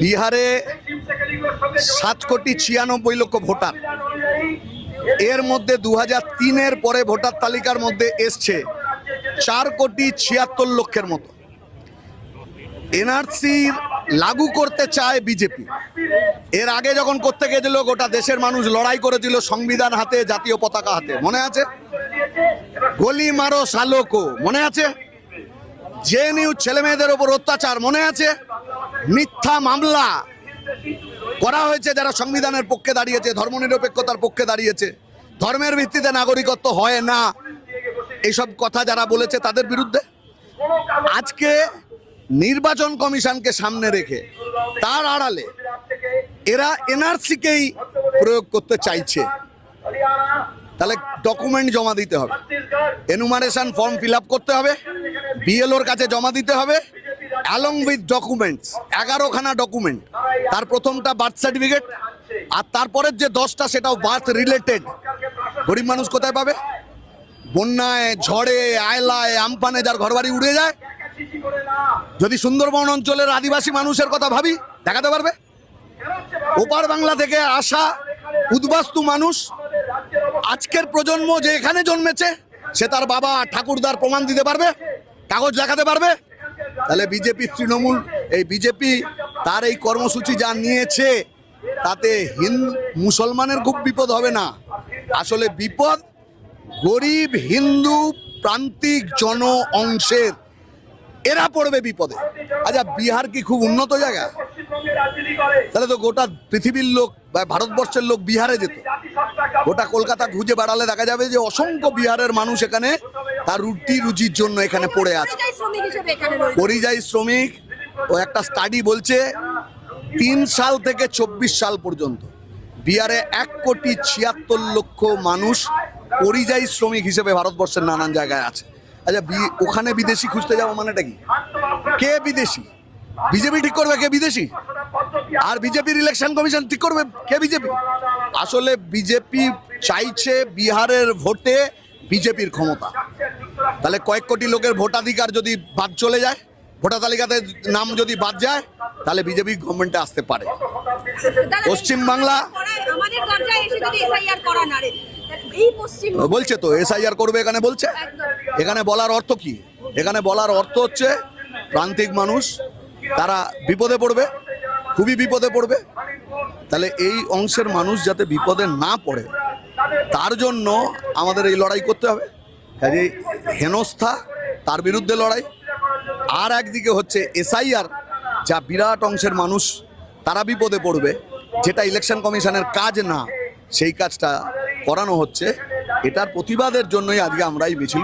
বিহারে সাত কোটি ছিয়ানব্বই লক্ষ ভোটার। এর মধ্যে দু হাজার তিনের পরে ভোটার তালিকার মধ্যে এসছে চার কোটি ছিয়াত্তর লক্ষের মতো। এনআরসি লাগু করতে চায় বিজেপি। এর আগে যখন করতে গেছিল, গোটা দেশের মানুষ লড়াই করেছিল সংবিধান হাতে, জাতীয় পতাকা হাতে। মনে আছে? গলি মারো শালোকো। মনে আছে? নিউজ ছেলে মেয়েদের ওপর অত্যাচার মনে আছে? মিথ্যা মামলা করা হয়েছে যারা সংবিধানের পক্ষে দাঁড়িয়েছে, ধর্মনিরপেক্ষতার পক্ষে দাঁড়িয়েছে। ধর্মের ভিত্তিতে নাগরিকত্ব হয় না। এইসব কথা যারা বলেছে তাদের বিরুদ্ধে? আজকে নির্বাচন কমিশনকে সামনে রেখে তার আড়ালে এরা এনআরসিকেই প্রয়োগ করতে চাইছে। তাহলে ডকুমেন্ট জমা দিতে হবে। এনুমারেশন ফর্ম ফিল করতে হবে। বিএলওর কাছে জমা দিতে হবে অ্যালং উইথ ডকুমেন্টস এগারোখানা ডকুমেন্ট তার প্রথমটা বার্থ সার্টিফিকেট আর তারপরের যে দশটা, সেটাও বার্থ রিলেটেড গরিব মানুষ কোথায় পাবে? বন্যায়, ঝড়ে, আয়লায় আমফানে যার ঘরবাড়ি উড়ে যায়। যদি সুন্দরবন অঞ্চলের আদিবাসী মানুষের কথা ভাবি, দেখাতে পারবে? ওপার বাংলা থেকে আসা উদ্বাস্তু মানুষ, আজকের প্রজন্ম যে এখানে জন্মেছে, সে তার বাবা ঠাকুরদার প্রমাণ দিতে পারবে। কাগজ দেখাতে পারবে? তাহলে বিজেপি তৃণমূল, এই বিজেপি তার এই কর্মসূচি যা নিয়েছে, তাতে হিন্দু মুসলমানের খুব বিপদ হবে না। আসলে বিপদ গরিব হিন্দু প্রান্তিক জন অংশের এরা পড়বে বিপদে। আচ্ছা বিহার কি খুব উন্নত জায়গা? তাহলে তো গোটা পৃথিবীর লোক বা ভারতবর্ষের লোক বিহারে যেত। গোটা কলকাতা খুঁজে বেড়ালে দেখা যাবে যে অসংখ্য বিহারের মানুষ এখানে তার রুটি রুজির জন্য এখানে পড়ে আছে। পরিযায়ী শ্রমিক ও একটা স্টাডি বলছে তিন সাল থেকে চব্বিশ সাল পর্যন্ত। বিহারে এক কোটি ছিয়াত্তর লক্ষ মানুষ পরিযায়ী শ্রমিক হিসেবে ভারতবর্ষের নানান জায়গায় আছে। আচ্ছা বি- ওখানে বিদেশি খুঁজতে যাব মানেটা কি? কে বিদেশি? বিজেপি ঠিক করবে কে বিদেশি? আর বিজেপির ইলেকশন কমিশন ঠিক করবে? কে বিজেপি? আসলে বিজেপি চাইছে বিহারের ভোটে বিজেপির ক্ষমতা। তাহলে কয়েক কোটি লোকের ভোটাধিকার যদি বাদ চলে যায় ভোটার তালিকাতে নাম যদি বাদ যায় তাহলে বিজেপি গভর্নমেন্টে আসতে পারে। পশ্চিমবাংলা বলছে তো এসআইআর করবে এখানে বলছে? এখানে বলার অর্থ কি? এখানে বলার অর্থ হচ্ছে প্রান্তিক মানুষ তারা বিপদে পড়বে খুবই বিপদে পড়বে। তাহলে এই অংশের মানুষ যাতে বিপদে না পড়ে, তার জন্য আমাদের এই লড়াই করতে হবে। কাজে হেনস্থা, তার বিরুদ্ধে লড়াই। আর একদিকে হচ্ছে এসআইআর, যা বিরাট অংশের মানুষ, তারা বিপদে পড়বে। যেটা ইলেকশন কমিশনের কাজ না, সেই কাজটা করানো হচ্ছে। এটার প্রতিবাদের জন্যই আজকে আমরা এই মিছিল